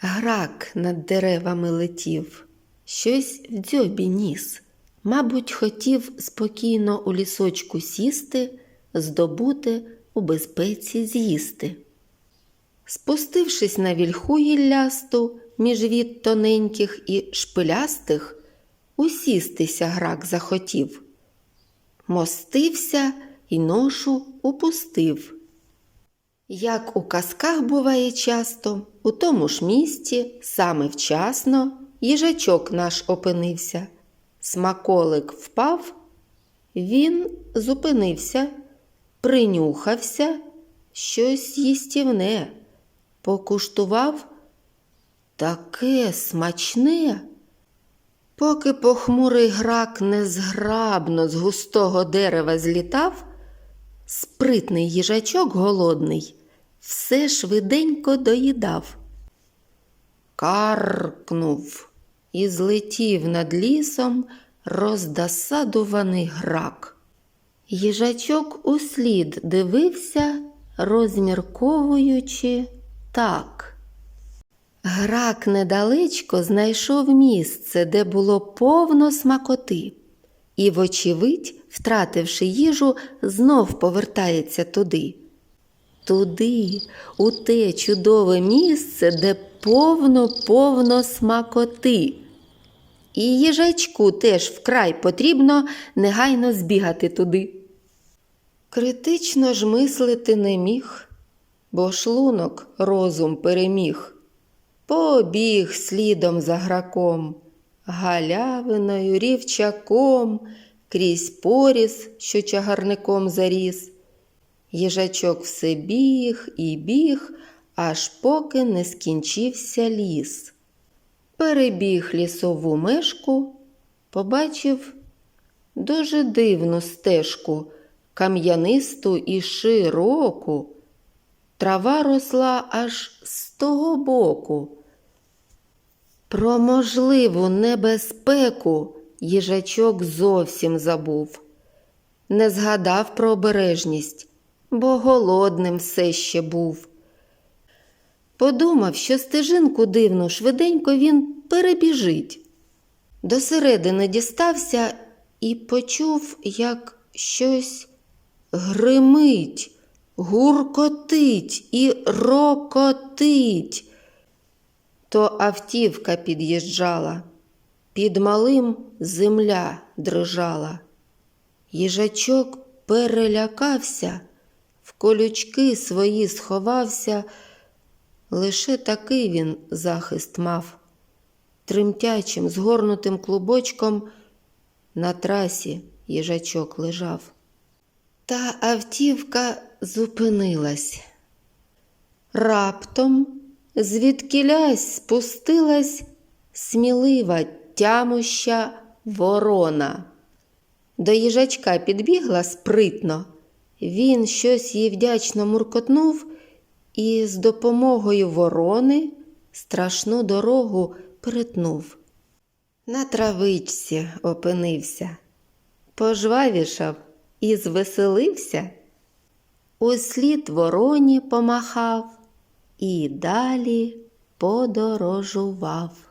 Грак над деревами летів, щось в дзьобі ніс. Мабуть, хотів спокійно у лісочку сісти, здобути у безпеці з'їсти. Спустившись на вільху гіллясту між від тоненьких і шпилястих, усістися грак захотів. Мостився і ношу упустив. Як у казках буває часто, у тому ж місці саме вчасно їжачок наш опинився. Смаколик впав, він зупинився, принюхався, щось їстівне, покуштував таке смачне. Поки похмурий грак незграбно з густого дерева злітав, спритний їжачок голодний все швиденько доїдав. Каркнув і злетів над лісом роздосадуваний грак. Їжачок услід дивився, розмірковуючи так. Грак недалечко знайшов місце, де було повно смакоти, і, вочевидь, втративши їжу, знов повертається туди. Туди, у те чудове місце, де повно-повно смакоти. І їжачку теж вкрай потрібно негайно збігати туди. Критично ж мислити не міг, бо шлунок розум переміг. Побіг слідом за граком, галявиною, рівчаком, крізь поріс, що чагарником заріс. Їжачок все біг і біг, аж поки не скінчився ліс. Перебіг лісову мешку, побачив дуже дивну стежку, кам'янисту і широку. Трава росла аж з того боку. Про можливу небезпеку їжачок зовсім забув. Не згадав про обережність, бо голодним все ще був. Подумав, що стежинку дивну швиденько він перебіжить. До середини дістався і почув, як щось гримить, гуркотить і рокотить. То автівка під'їжджала, під малим земля дрижала. Їжачок перелякався, в колючки свої сховався, лише такий він захист мав. Тремтячим, згорнутим клубочком на трасі їжачок лежав. Та автівка зупинилась. Раптом звідкілясь спустилась смілива тямуща ворона. До їжачка підбігла спритно. Він щось їй вдячно муркотнув і з допомогою ворони страшну дорогу перетнув. На травичці опинився, пожвавішав і звеселився. Услід вороні помахав і далі подорожував.